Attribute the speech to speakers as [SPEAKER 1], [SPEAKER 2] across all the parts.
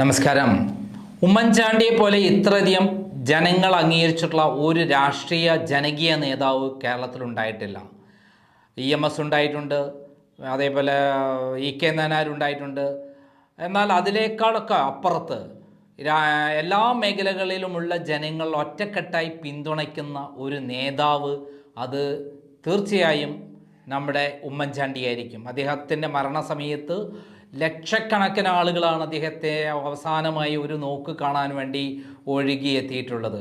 [SPEAKER 1] നമസ്കാരം. ഉമ്മൻചാണ്ടിയെ പോലെ ഇത്രയധികം ജനങ്ങൾ അംഗീകരിച്ചിട്ടുള്ള ഒരു രാഷ്ട്രീയ ജനകീയ നേതാവ് കേരളത്തിൽ ഉണ്ടായിട്ടില്ല ഇ എം എസ് ഉണ്ടായിട്ടുണ്ട് അതേപോലെ ഇ കെ നായനാരുണ്ടായിട്ടുണ്ട് എന്നാൽ അതിനേക്കാളൊക്കെ അപ്പുറത്ത് എല്ലാ മേഖലകളിലുമുള്ള ജനങ്ങൾ ഒറ്റക്കെട്ടായി പിന്തുണയ്ക്കുന്ന ഒരു നേതാവ് അത് തീർച്ചയായും നമ്മുടെ ഉമ്മൻചാണ്ടിയായിരിക്കും. അദ്ദേഹത്തിന്റെ മരണസമയത്ത് ലക്ഷക്കണക്കിന് ആളുകളാണ് അദ്ദേഹത്തെ അവസാനമായി ഒരു നോക്ക് കാണാൻ വേണ്ടി ഒഴുകിയെത്തിയിട്ടുള്ളത്.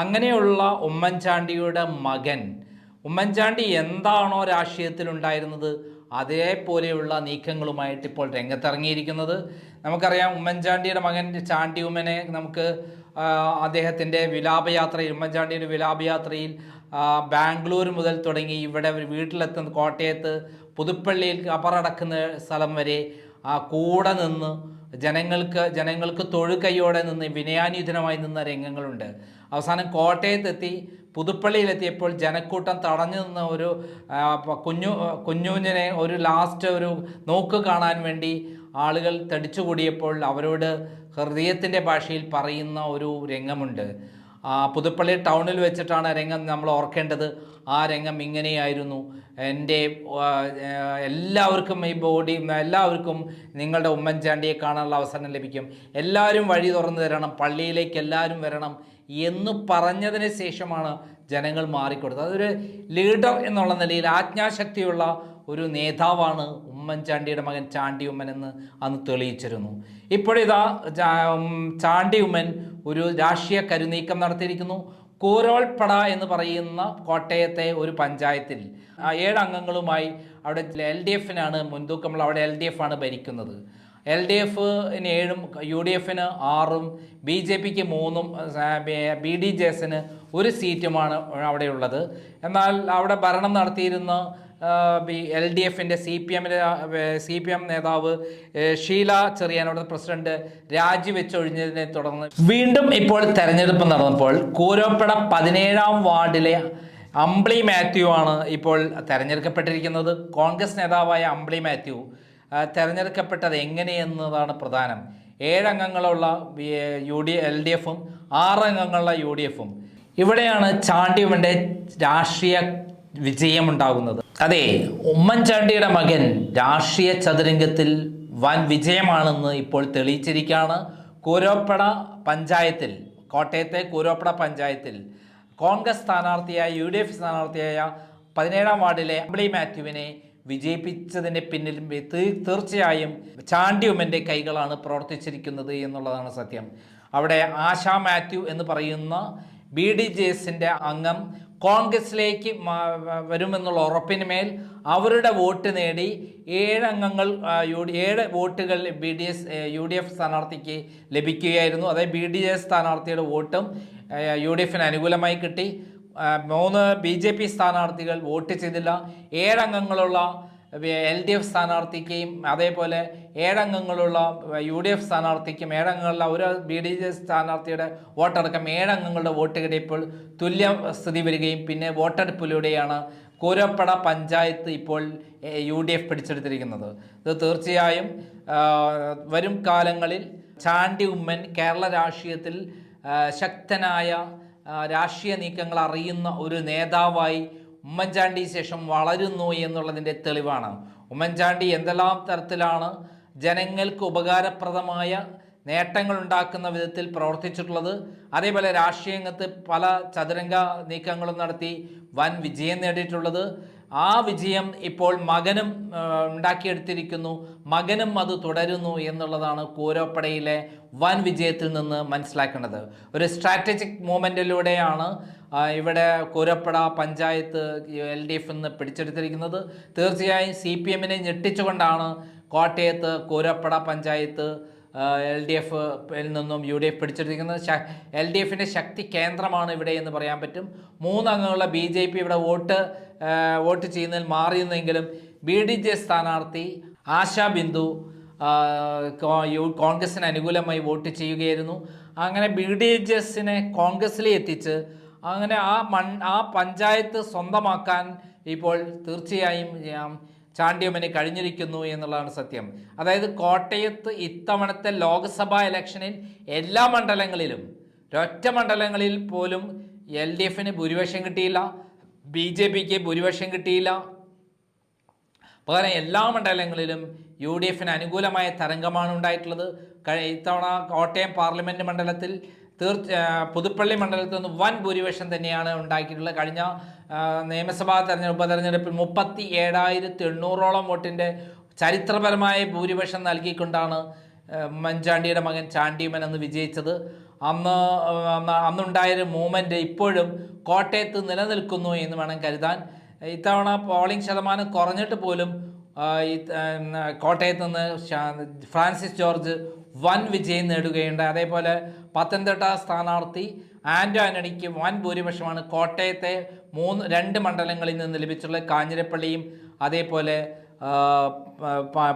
[SPEAKER 1] അങ്ങനെയുള്ള ഉമ്മൻചാണ്ടിയുടെ മകൻ ഉമ്മൻചാണ്ടി എന്താണോ രാഷ്ട്രീയത്തിലുണ്ടായിരുന്നത് അതേപോലെയുള്ള നീക്കങ്ങളുമായിട്ട് ഇപ്പോൾ രംഗത്തിറങ്ങിയിരിക്കുന്നത്. നമുക്കറിയാം ഉമ്മൻചാണ്ടിയുടെ മകൻ ചാണ്ടി ഉമ്മനെ നമുക്ക് അദ്ദേഹത്തിന്റെ വിലാപയാത്രയിൽ ഉമ്മൻചാണ്ടിയുടെ വിലാപയാത്രയിൽ ബാംഗ്ലൂർ മുതൽ തുടങ്ങി ഇവിടെ വീട്ടിലെത്തുന്ന കോട്ടയത്ത് പുതുപ്പള്ളിയിൽ കബറടക്കുന്ന സ്ഥലം വരെ കൂടെ നിന്ന് ജനങ്ങൾക്ക് ജനങ്ങൾക്ക് തൊഴുകൈയോടെ നിന്ന് വിനയാനുധനമായി നിന്ന രംഗങ്ങളുണ്ട്. അവസാനം കോട്ടയത്തെത്തി പുതുപ്പള്ളിയിലെത്തിയപ്പോൾ ജനക്കൂട്ടം തടഞ്ഞു നിന്ന ഒരു കുഞ്ഞു കുഞ്ഞുഞ്ഞിനെ ഒരു ലാസ്റ്റ് ഒരു നോക്ക് കാണാൻ വേണ്ടി ആളുകൾ തടിച്ചുകൂടിയപ്പോൾ അവരോട് ഹൃദയത്തിന്റെ ഭാഷയിൽ പറയുന്ന ഒരു രംഗമുണ്ട്. ആ, പുതുപ്പള്ളി ടൗണിൽ വെച്ചിട്ടാണ് രംഗം നമ്മൾ ഓർക്കേണ്ടത്. ആ രംഗം ഇങ്ങനെയായിരുന്നു. എന്റെ എല്ലാവർക്കും ഈ ബോഡി എല്ലാവർക്കും നിങ്ങളുടെ ഉമ്മൻചാണ്ടിയെ കാണാനുള്ള അവസരം ലഭിക്കും. എല്ലാവരും വഴി തുറന്നു തരണം. പള്ളിയിലേക്ക് എല്ലാവരും വരണം എന്ന് പറഞ്ഞതിന് ശേഷമാണ് ജനങ്ങൾ മാറിക്കൊടുത്തത്. അതൊരു ലീഡർ എന്നുള്ള നിലയിൽ ആജ്ഞാശക്തിയുള്ള ഒരു നേതാവാണ് ഉമ്മൻചാണ്ടിയുടെ മകൻ ചാണ്ടി ഉമ്മൻ എന്ന് അന്ന് തെളിയിച്ചിരുന്നു. ഇപ്പോഴിതാ ചാണ്ടി ഉമ്മൻ ഒരു രാഷ്ട്രീയ കരുനീക്കം നടത്തിയിരിക്കുന്നു. കൂരോൾപ്പട എന്ന് പറയുന്ന കോട്ടയത്തെ ഒരു പഞ്ചായത്തിൽ. ഏഴ് അംഗങ്ങളുമായി അവിടെ എൽ ഡി എഫിനാണ് മുൻതൂക്കമുള്ള അവിടെ എൽ ഡി എഫ് ആണ് ഭരിക്കുന്നത്. എൽ ഡി എഫിന് ഏഴും യു ഡി എഫിന് ആറും ബി ജെ പിക്ക് മൂന്നും ബി ഡി ജെ എസിന് ഒരു സീറ്റുമാണ് അവിടെയുള്ളത്. എന്നാൽ അവിടെ ഭരണം നടത്തിയിരുന്ന എൽ ഡി എഫിന്റെ സി പി എമ്മിന്റെ സി പി എം നേതാവ് ഷീല അവിടുത്തെ പ്രസിഡന്റ് രാജിവെച്ചൊഴിഞ്ഞതിനെ തുടർന്ന് വീണ്ടും ഇപ്പോൾ തെരഞ്ഞെടുപ്പ് നടന്നപ്പോൾ കൂരോപ്പട പതിനേഴാം വാർഡിലെ അംബ്ലി മാത്യു ആണ് ഇപ്പോൾ തെരഞ്ഞെടുക്കപ്പെട്ടിരിക്കുന്നത്. കോൺഗ്രസ് നേതാവായ അംബ്ലി മാത്യു തെരഞ്ഞെടുക്കപ്പെട്ടത് എങ്ങനെയെന്നതാണ് പ്രധാനം. ഏഴംഗങ്ങളുള്ള യു ഡി എൽ ഡി എഫും ആറംഗങ്ങളുള്ള യു ഡി എഫും. ഇവിടെയാണ് ചാണ്ടിയുമന്റെ രാഷ്ട്രീയ വിജയമുണ്ടാകുന്നത് അതെ ഉമ്മൻചാണ്ടിയുടെ മകൻ രാഷ്ട്രീയ ചതുരംഗത്തിൽ വൻ വിജയമാണെന്ന് ഇപ്പോൾ തെളിയിച്ചിരിക്കുകയാണ്. കൂരോപ്പട പഞ്ചായത്തിൽ കോട്ടയത്തെ കൂരോപ്പട പഞ്ചായത്തിൽ കോൺഗ്രസ് സ്ഥാനാർത്ഥിയായ യു ഡി എഫ് സ്ഥാനാർത്ഥിയായ പതിനേഴാം വാർഡിലെ അമ്പിളി മാത്യുവിനെ വിജയിപ്പിച്ചതിന് പിന്നിൽ തീർച്ചയായും ചാണ്ടി ഉമ്മന്റെ കൈകളാണ് പ്രവർത്തിച്ചിരിക്കുന്നത് എന്നുള്ളതാണ് സത്യം. അവിടെ ആശാ മാത്യു എന്ന് പറയുന്ന ബി ഡി ജെ എസിന്റെ അംഗം കോൺഗ്രസിലേക്ക് വരുമെന്നുള്ള ഉറപ്പിന് മേൽ അവരുടെ വോട്ട് നേടി ഏഴംഗങ്ങൾ യു ഡി ഏഴ് വോട്ടുകൾ B D S U D F സ്ഥാനാർത്ഥിക്ക് ലഭിക്കുകയായിരുന്നു. അതായത് ബി ഡി എസ് സ്ഥാനാർത്ഥിയുടെ വോട്ടും യു ഡി എഫിന് അനുകൂലമായി കിട്ടി. മൂന്ന് ബി ജെ പി സ്ഥാനാർത്ഥികൾ വോട്ട് ചെയ്തില്ല. ഏഴംഗങ്ങളുള്ള എൽ ഡി എഫ് സ്ഥാനാർത്ഥിക്കും അതേപോലെ ഏഴംഗങ്ങളുള്ള യു ഡി എഫ് സ്ഥാനാർത്ഥിക്കും ഏഴംഗങ്ങളുള്ള ഒരു ബി ഡി ജെ സ്ഥാനാർത്ഥിയുടെ വോട്ടടക്കം ഏഴംഗങ്ങളുടെ വോട്ട് കിട്ടിയപ്പോൾ തുല്യ സ്ഥിതി വരികയും പിന്നെ വോട്ടെടുപ്പിലൂടെയാണ് കൂരപ്പട പഞ്ചായത്ത് ഇപ്പോൾ യു ഡി എഫ് പിടിച്ചെടുത്തിരിക്കുന്നത്. ഇത് തീർച്ചയായും വരും കാലങ്ങളിൽ ചാണ്ടി ഉമ്മൻ കേരള രാഷ്ട്രീയത്തിൽ ശക്തനായ രാഷ്ട്രീയ നീക്കങ്ങൾ അറിയുന്ന ഒരു നേതാവായി ഉമ്മൻചാണ്ടി ശേഷം വളരുന്നു എന്നുള്ളതിന്റെ തെളിവാണ്. ഉമ്മൻചാണ്ടി എന്തെല്ലാം തരത്തിലാണ് ജനങ്ങൾക്ക് ഉപകാരപ്രദമായ നേട്ടങ്ങൾ ഉണ്ടാക്കുന്ന വിധത്തിൽ പ്രവർത്തിച്ചിട്ടുള്ളത്? അതേപോലെ രാഷ്ട്രീയ രംഗത്ത് പല ചതുരംഗ നീക്കങ്ങളും നടത്തി വൻ വിജയം നേടിയിട്ടുള്ളത്. ആ വിജയം ഇപ്പോൾ മകനും ഉണ്ടാക്കിയെടുത്തിരിക്കുന്നു. മകനും അത് തുടരുന്നു എന്നുള്ളതാണ് കൂരോപ്പടയിലെ വൻ വിജയത്തിൽ നിന്ന് മനസ്സിലാക്കേണ്ടത്. ഒരു സ്ട്രാറ്റജിക് മൂവ്മെന്റിലൂടെയാണ് ഇവിടെ Koorappada panchayat L D F നിന്ന് പിടിച്ചെടുത്തിരിക്കുന്നത്. തീർച്ചയായും സി പി എമ്മിനെ ഞെട്ടിച്ചുകൊണ്ടാണ് കോട്ടയത്ത് കൂരപ്പട പഞ്ചായത്ത് എൽ ഡി എഫിൽ നിന്നും യു ഡി എഫ് പിടിച്ചെടുത്തിരിക്കുന്നത് എൽ ഡി എഫിന്റെ ശക്തി കേന്ദ്രമാണ് ഇവിടെ എന്ന് പറയാൻ പറ്റും. മൂന്നംഗങ്ങളുള്ള ബി ജെ പി ഇവിടെ വോട്ട് വോട്ട് ചെയ്യുന്നതിൽ മാറിയെന്നെങ്കിലും ബി ഡി ജെ സ്ഥാനാർത്ഥി ആശാ ബിന്ദു കോൺഗ്രസിന് അനുകൂലമായി വോട്ട് ചെയ്യുകയായിരുന്നു. അങ്ങനെ ബി ഡി ജെ എസിനെ കോൺഗ്രസ്സിൽ എത്തിച്ച് അങ്ങനെ ആ മൺ ആ പഞ്ചായത്ത് സ്വന്തമാക്കാൻ ഇപ്പോൾ തീർച്ചയായും ചാണ്ടിയമ്മന് കഴിഞ്ഞിരിക്കുന്നു എന്നുള്ളതാണ് സത്യം. അതായത് കോട്ടയത്ത് ഇത്തവണത്തെ ലോക്സഭാ ഇലക്ഷനിൽ എല്ലാ മണ്ഡലങ്ങളിലും ഒറ്റ മണ്ഡലങ്ങളിൽ പോലും എൽ ഡി എഫിന് ഭൂരിപക്ഷം കിട്ടിയില്ല ബി ജെ പിക്ക് ഭൂരിപക്ഷം കിട്ടിയില്ല. പകരം എല്ലാ മണ്ഡലങ്ങളിലും യു ഡി എഫിന് അനുകൂലമായ തരംഗമാണ് ഉണ്ടായിട്ടുള്ളത്. ഇത്തവണ കോട്ടയം പാർലമെന്റ് മണ്ഡലത്തിൽ തീർച്ച പുതുപ്പള്ളി മണ്ഡലത്തിൽ നിന്ന് വൻ ഭൂരിപക്ഷം തന്നെയാണ് ഉണ്ടാക്കിയിട്ടുള്ളത്. കഴിഞ്ഞ നിയമസഭാ തെരഞ്ഞെടുപ്പ് ഉപതെരഞ്ഞെടുപ്പിൽ മുപ്പത്തി ഏഴായിരത്തി എണ്ണൂറോളം വോട്ടിന്റെ ചരിത്രപരമായ ഭൂരിപക്ഷം നൽകിക്കൊണ്ടാണ് മൻചാണ്ടിയുടെ മകൻ ചാണ്ടിമൻ അന്ന് വിജയിച്ചത്. അന്ന് അന്നുണ്ടായൊരു മൂവ്മെന്റ് ഇപ്പോഴും കോട്ടയത്ത് നിലനിൽക്കുന്നു എന്ന് വേണം കരുതാൻ. ഇത്തവണ പോളിംഗ് ശതമാനം കുറഞ്ഞിട്ട് പോലും ഈ കോട്ടയത്ത് നിന്ന് ഫ്രാൻസിസ് ജോർജ് വൻ വിജയം നേടുകയുണ്ട് അതേപോലെ പത്തനംതിട്ട സ്ഥാനാർത്ഥി ആൻഡോ ആന്റണിക്ക് വൻ ഭൂരിപക്ഷമാണ് കോട്ടയത്തെ മൂന്ന് രണ്ട് മണ്ഡലങ്ങളിൽ നിന്ന് ലഭിച്ചിട്ടുള്ളത്. കാഞ്ഞിരപ്പള്ളിയും അതേപോലെ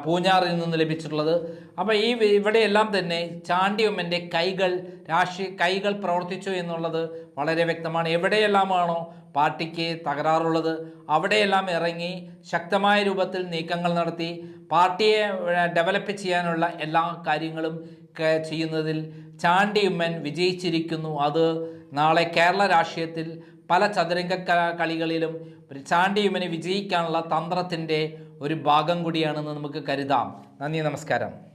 [SPEAKER 1] പൂഞ്ഞാറിൽ നിന്ന് ലഭിച്ചിട്ടുള്ളത്. അപ്പോൾ ഈ ഇവിടെയെല്ലാം തന്നെ ചാണ്ടിയമ്മന്റെ കൈകൾ രാഷ്ട്രീയ കൈകൾ പ്രവർത്തിച്ചു എന്നുള്ളത് വളരെ വ്യക്തമാണ്. എവിടെയെല്ലാമാണോ പാർട്ടിക്ക് തകരാറുള്ളത് അവിടെയെല്ലാം ഇറങ്ങി ശക്തമായ രൂപത്തിൽ നീക്കങ്ങൾ നടത്തി പാർട്ടിയെ ഡെവലപ്പ് ചെയ്യാനുള്ള എല്ലാ കാര്യങ്ങളും ചെയ്യുന്നതിൽ ചാണ്ടിയമ്മൻ വിജയിച്ചിരിക്കുന്നു. അത് നാളെ കേരള രാഷ്ട്രീയത്തിൽ പല ചതുരംഗ കളികളിലും ചാണ്ടിയുമ്മനെ വിജയിക്കാനുള്ള തന്ത്രത്തിന്റെ ഒരു ഭാഗം കൂടിയാണെന്ന് നമുക്ക് കരുതാം. നന്ദി നമസ്കാരം.